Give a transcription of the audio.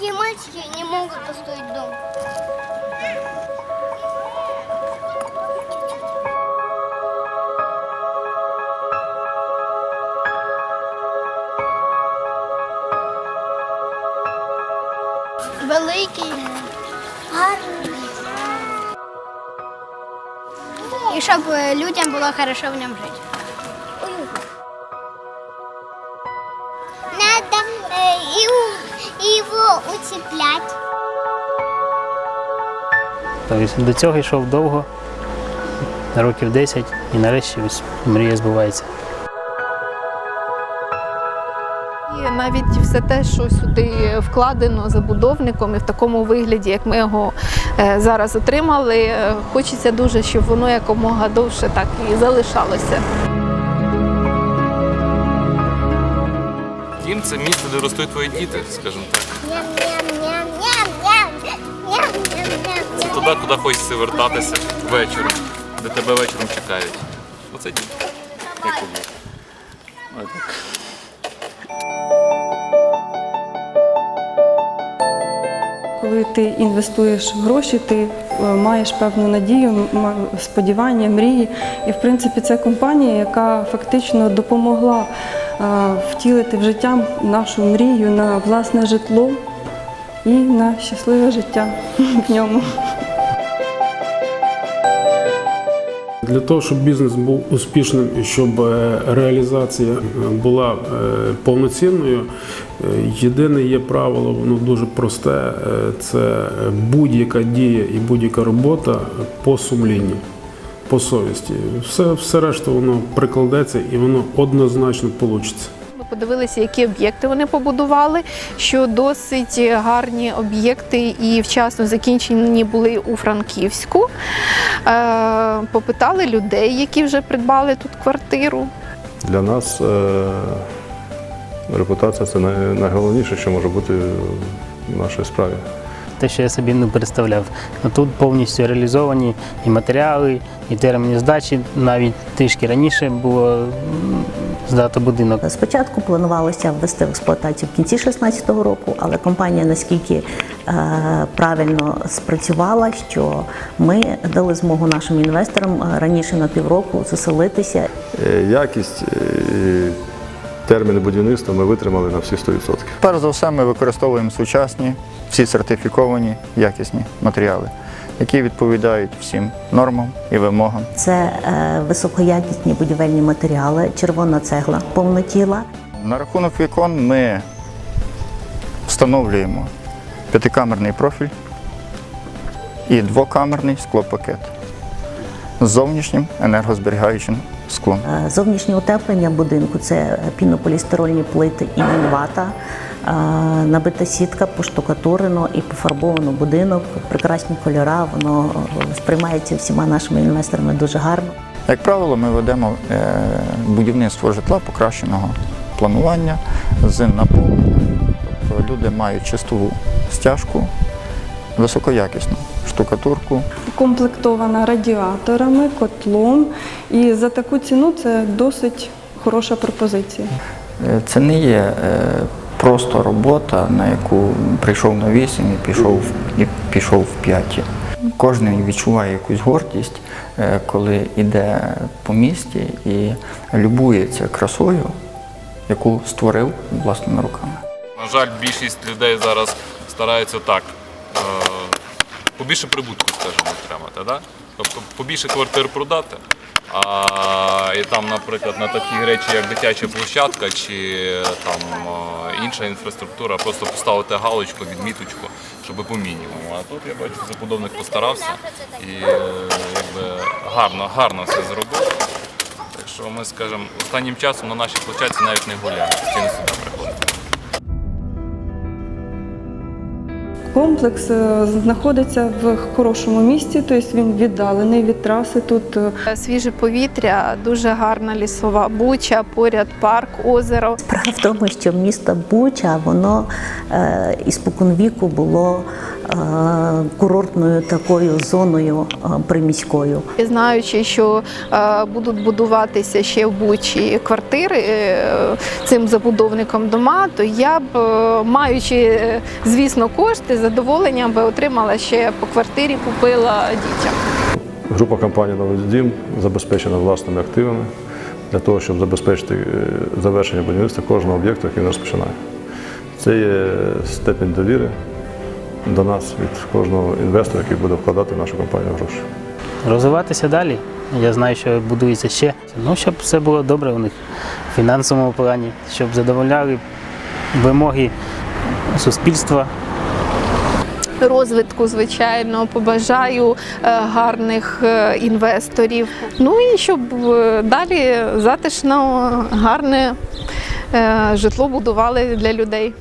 Такие мальчики не могут построить дом. Великий, гарний. І щоб е, людям було хорошо в ньому жити. Его утеплять. Тобто до цього йшов довго, років 10, і нарешті ось мрія збувається. І навіть все те, що сюди вкладено забудовником, і в такому вигляді, як ми його е, зараз отримали, е, хочеться дуже, щоб воно якомога довше так і залишалося. Дім це місце, де ростуть твої діти, скажімо так. Це туди, куди хочеться вертатися вечором, де тебе вечором чекають. Оце дім. Як тобі? Отак. Коли ти інвестуєш гроші, ти е, маєш певну надію, сподівання, мрії. І в принципі це компанія, яка фактично допомогла втілити в життя нашу мрію на власне житло і на щасливе життя в ньому. Для того, щоб бізнес був успішним і щоб е, реалізація е, була е, повноцінною, е, єдине є правило, воно дуже просте: е, це будь-яка дія і будь-яка робота по сумлінню, по совісті. Все, все решта воно прикладеться і воно однозначно вийде. Ми подивилися, які об'єкти вони побудували, що досить гарні об'єкти і вчасно закінчені були у Франківську. Е, Попитали людей, які вже придбали тут квартиру. Для нас е, репутація це найголовніше, що може бути в нашій справі. Те, що я собі не представляв. А Тут повністю реалізовані і матеріали, і терміни здачі. Навіть трішки раніше було здати будинок. Спочатку планувалося ввести в експлуатацію в кінці 2016 року, але компанія наскільки е, правильно спрацювала, що ми дали змогу нашим інвесторам е, раніше на півроку заселитися. Е, Якість е, терміни будівництва ми витримали на всі 100%. Перш за все, ми використовуємо сучасні, всі сертифіковані, якісні матеріали, які відповідають всім нормам і вимогам. Це е, високоякісні будівельні матеріали, червона цегла повнотіла. На рахунок вікон ми встановлюємо п'ятикамерний профіль і двокамерний склопакет з зовнішнім енергозберігаючим склом. Е, Зовнішнє утеплення будинку це пінополістирольні плити і мінвата. е, Набита сітка, поштукатурено і пофарбовано будинок, прекрасні кольора, воно е, сприймається всіма нашими інвесторами дуже гарно. Як правило, ми ведемо будівництво житла покращеного планування з наповненням. Тобто люди мають чистову стяжку, високоякісну штукатурку. Комплектована радіаторами, котлом. І за таку ціну це досить хороша пропозиція. Е, Це не є е, просто робота, на яку прийшов на 8 і пішов, в- і пішов в 5. Кожен відчуває якусь гордість, е, коли йде по місті і любується красою, яку створив власними руками. На жаль, більшість людей зараз стараються так. Побільше прибутку, скажімо, отримати. Да? Тобто побільше квартир продати. А, і там, наприклад, на такі речі, як дитяча площадка чи там інша інфраструктура, просто поставити галочку, відміточку, щоб по мінімуму. А тут я бачу, забудовник постарався і е, якби гарно, гарно все зробив. Так що ми, скажімо, останнім часом на нашій площадці навіть не гуляємо, постійно сюди Комплекс е, знаходиться в хорошому місці, тобто він віддалений від траси. Тут е, Свіже повітря, дуже гарна лісова буча, поряд парк, озеро. Справа в тому, що місто Буча, воно е, із споконвіку було е, курортною такою зоною е, приміською. І Знаючи, що е, будуть будуватися ще в Бучі квартири е, цим забудовником дома, то я б, е, маючи, звісно, кошти, задоволенням би отримала ще по квартирі, купила дітям. Група компаній «Новий дім» забезпечена власними активами для того, щоб забезпечити е, завершення будівництва кожного об'єкту, який він розпочинає. Це є степень довіри до нас від кожного інвестора, який буде вкладати в нашу компанію гроші. Розвиватися далі. Я знаю, що будується ще. Ну, щоб все було добре у них в фінансовому плані, щоб задовольняли вимоги суспільства. Розвитку, звичайно, побажаю е, гарних е, інвесторів. Ну і щоб е, далі затишно, гарне житло будували для людей.